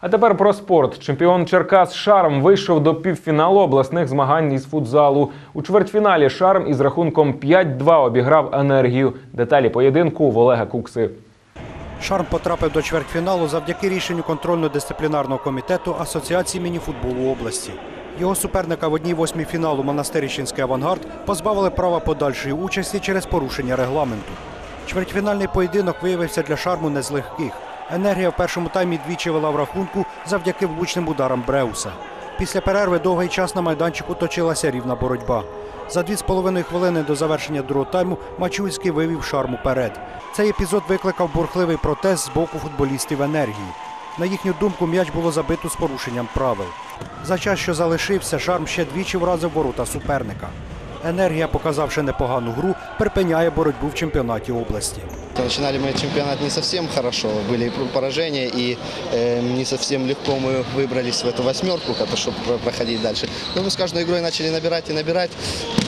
А тепер про спорт. Чемпіон Черкас Шарм вийшов до півфіналу обласних змагань із футзалу. У чвертьфіналі Шарм із рахунком 5-2 обіграв енергію. Деталі поєдинку в Олега Кукси. Шарм потрапив до чвертьфіналу завдяки рішенню контрольно-дисциплінарного комітету Асоціації мініфутболу області. Його суперника в одній восьмій фіналу Монастирищенський авангард позбавили права подальшої участі через порушення регламенту. Чвертьфінальний поєдинок виявився для шарму не з легких. Енергія в першому таймі двічі вела в рахунку завдяки влучним ударам Бреуса. Після перерви довгий час на майданчику точилася рівна боротьба. За дві з половиною хвилини до завершення другого тайму Мачульський вивів шарм уперед. Цей епізод викликав бурхливий протест з боку футболістів енергії. На їхню думку, м'яч було забито з порушенням правил. За час, що залишився, шарм ще двічі вразив ворота суперника Енергія, показавши непогану гру, припиняє боротьбу в чемпіонаті області. Начинали мы чемпионат не совсем хорошо, были и поражения, и э, не совсем легко мы выбрались в эту восьмерку, как-то, чтобы про- проходить дальше. Но мы с каждой игрой начали набирать и набирать,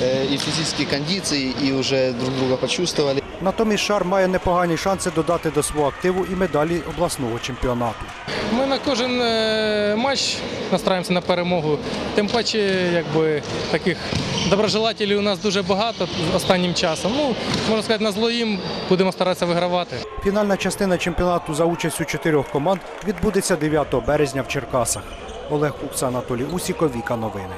э, и физические кондиции, и уже друг друга почувствовали. Натомість шарм має непогані шанси додати до свого активу і медалі обласного чемпіонату. Ми на кожен е, матч настраємося на перемогу. Тим паче, якби таких доброжелателів у нас дуже багато останнім часом. Ну, можна сказати, на зло їм будемо старатися вигравати. Фінальна частина чемпіонату за участю чотирьох команд відбудеться 9 березня в Черкасах. Олег Кукса, Анатолій Усіков, Віка Новини.